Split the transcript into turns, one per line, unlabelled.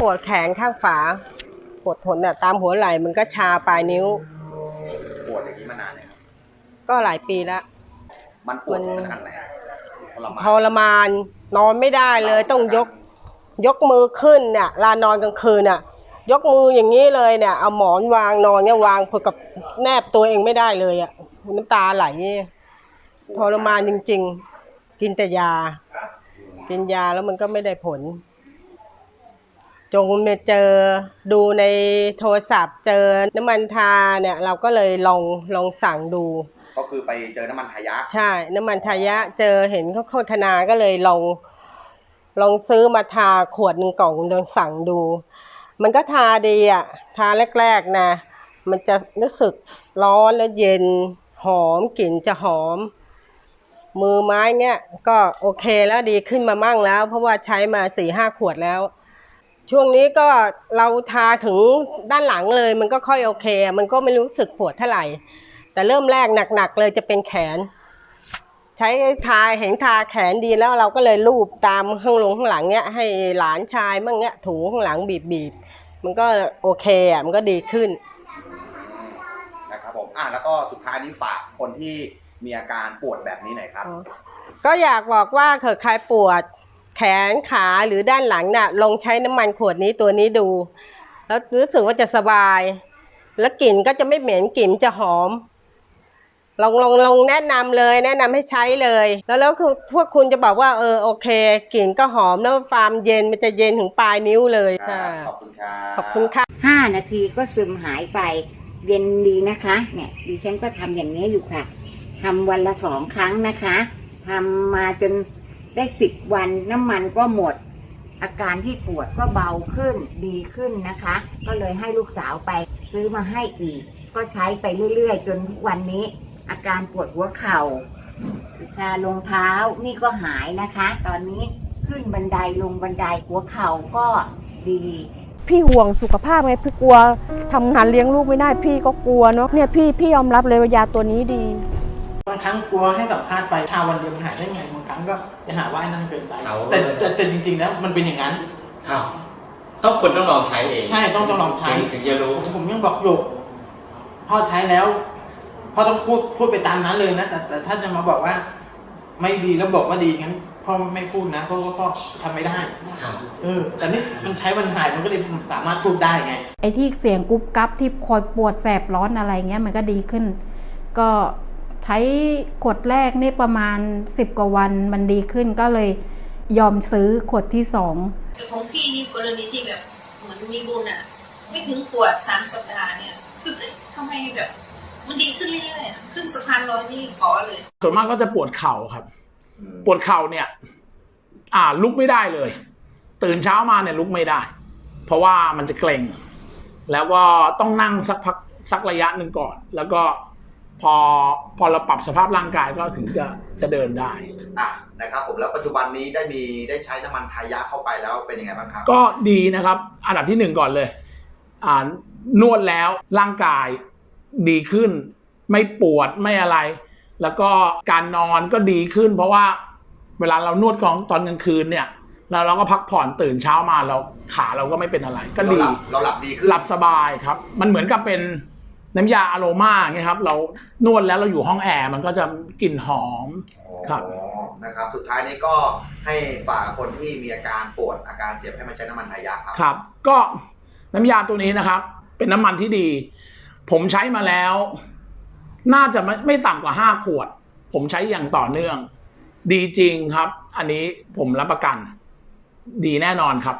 ปวดแขนข้างฝา ปวดทนเนี่ยตามหัวไหล่มันก็ชาปลายนิ้ว
ปวดอย่างนี้มานานเนี่ยครับ
ก็หลายปีแล้ว
มันปวด
มัน
ขนาดไหนทรมาน
ทรมานนอนไม่ได้เลยต้องยกยกมือขึ้นเนี่ยลานอนกลางคืนน่ะ ยกมืออย่างนี้เลยเนี่ย เอาหมอนวางนอนเนี่ยวางเพื่อกับแนบตัวเองไม่ได้เลยอะน้ำตาไหลทรมานจริง ๆ กินแต่ยา กินยาแล้วมันก็ไม่ได้ผล จงมาเจอดูในโทรศัพท์ เจอน้ำมันทาเนี่ยเราก็เลยลองลองสั่งดู
ก็คือไปเจอน้ำมันทายะ
ใช่ น้ำมันทายะเจอเห็นเขาโฆษณาก็เลยลองลองซื้อมาทาขวดหนึ่งกล่องลองสั่งดู มันก็ทาดีอะทาแรกๆนะมันจะรู้สึกร้อนแล้วเย็นหอมกลิ่นจะหอม มือไม้เนี่ยก็โอเคแล้วดีขึ้นมามั่งแล้ว เพราะว่าใช้มาสี่ห้าขวดแล้ว ช่วงนี้ก็เราทาถึงด้านหลังเลย มันก็ค่อยโอเค มันก็ไม่รู้สึกปวดเท่าไหร่ แต่เริ่มแรกหนักๆเลยจะเป็นแขน ใช้ทาเห็นทาแขนดีแล้วเราก็เลยลูบตามข้างลงข้างหลังเนี้ยให้หลานชายมั่งเนี้ยถูข้างหลังบีบๆมันก็โอเคอะมันก็ดีขึ้น
นะครับผมอะแล้วก็สุดท้ายนี้ฝากคนที่มีอาการปวดแบบนี้หน่อยครับ
ก็อยากบอกว่าเกิดใครปวด แขนขาหรือด้านหลังน่ะลองใช้น้ำมันขวดนี้ตัวนี้ดู แล้วรู้สึกว่าจะสบาย แล้วกลิ่นก็จะไม่เหม็นกลิ่นจะหอมลองลองลองแนะนำเลยแนะนำให้ใช้เลย แล้วแล้วคือพวกคุณจะบอกว่าเออโอเคกลิ่นก็หอมแล้วฟาร์มเย็นมันจะเย็นถึงปลายนิ้วเลย
ครั
ค่ะ
บขอบคุณครับ
ขอบคุณค่ะ
ห้านาทีก็ซึมหายไปเย็นดีนะคะเนี่ยดิฉันก็ทำอย่างนี้อยู่ค่ะทำวันละสองครั้งนะคะทำมาจน ได้สิบวันน้ำมันก็หมด อาการที่ปวดก็เบาขึ้นดีขึ้นนะคะ ก็เลยให้ลูกสาวไปซื้อมาให้อีก ก็ใช้ไปเรื่อยๆ จนทุกวันนี้ อาการปวดหัวเข่าชาลงเท้านี่ก็หายนะคะ ตอนนี้ขึ้นบันไดลงบันไดหัวเข่าก็ดี
พี่ห่วงสุขภาพไงพี่กลัวทำงานเลี้ยงลูกไม่ได้พี่ก็กลัวเนาะเนี่ยพี่พี่ยอมรับเลยว่ายาตัวนี้ดี
บางครั้งกลัวให้สัมภาษณ์ไปทาวันเดียวมันหายได้ไงบางครั้งก็จะหาว่าไอ้นั่นเกินไป
เอา
แต่แต่แต่จริง ๆ แล้วมันเป็นอย่างนั้น
อ้าวต้องคนต้องลองใช้เอง
ใช่ต้องต้องลองใช้
ถึถึงจะรู้
ผมผมยังบอกอยู่พ่อใช้แล้วพ่อต้องพูดพูดไปตามนั้นเลยนะแต่แต่ถ้าจะมาบอกว่า ไม่ดีแล้วบอกว่าดีงั้นพ่อไม่พูดนะเพราะว่าพ่อทำไม่ได้
ครับ
เออแต่นี่มันใช้วันหายมันก็เลยสามารถพูดได้ไง
ไอ้ที่เสียงกุ๊บกั๊บที่คอยปวดแสบร้อนอะไรเงี้ยมันก็ดีขึ้น ก็ ใช้ขวดแรกนี่ประมาณ 10 กว่าวันมันดีขึ้นก็เลยยอมซื้อขวดที่สอง
แต่ของพี่นี่กรณีที่แบบเหมือนมีบุญอะไม่ถึงปวดสามสัปดาห์เนี่ยคือเอ้ยทำไมแบบ มันดีขึ้นเรื่อยๆอะขึ้นสะพานลอยนี่ขอเลย
ส่วนมากก็จะปวดเข่าครับ
อืม
ปวดเข่าเนี่ย อ่าลุกไม่ได้เลย ตื่นเช้ามาเนี่ยลุกไม่ได้ เพราะว่ามันจะเกร็ง แล้วก็ต้องนั่งสักพักสักระยะหนึ่งก่อน แล้วก็ พอพอเราปรับสภาพร่างกายก็ถึงจะจะเดินได้
อะนะครับผมแล้วปัจจุบันนี้ได้มีได้ใช้น้ำมันทายะเข้าไปแล้วเป็นยังไงบ้างครับ
ก็ดีนะครับ อันดับที่หนึ่งก่อนเลยอ่านวดแล้วร่างกายดีขึ้น ไม่ปวดไม่อะไร แล้วก็การนอนก็ดีขึ้น เพราะว่าเวลาเรานวดกองตอนกลางคืนเนี่ยแล้วเราก็พักผ่อนตื่นเช้ามาเราขาเราก็ไม่เป็นอะไร ก็
เรา
ดี
หลับเราหลับดีขึ้น
หลับสบายครับ มันเหมือนกับเป็น น้ำยาอะโรมาไงครับ เรานวดแล้วเราอยู่ห้องแอร์มันก็จะกลิ่นหอม ครับ
อ๋อนะครับ สุดท้ายนี้ก็ให้ฝากคนที่มีอาการปวดอาการเจ็บให้มาใช้น้ำมันทายะครับ
ครับ ก็น้ำยาตัวนี้นะครับ เป็นน้ำมันที่ดี ผมใช้มาแล้ว น่าจะไม่ไม่ต่ำกว่าห้าขวด ผมใช้อย่างต่อเนื่อง ดีจริงครับ อันนี้ผมรับประกัน ดีแน่นอนครับ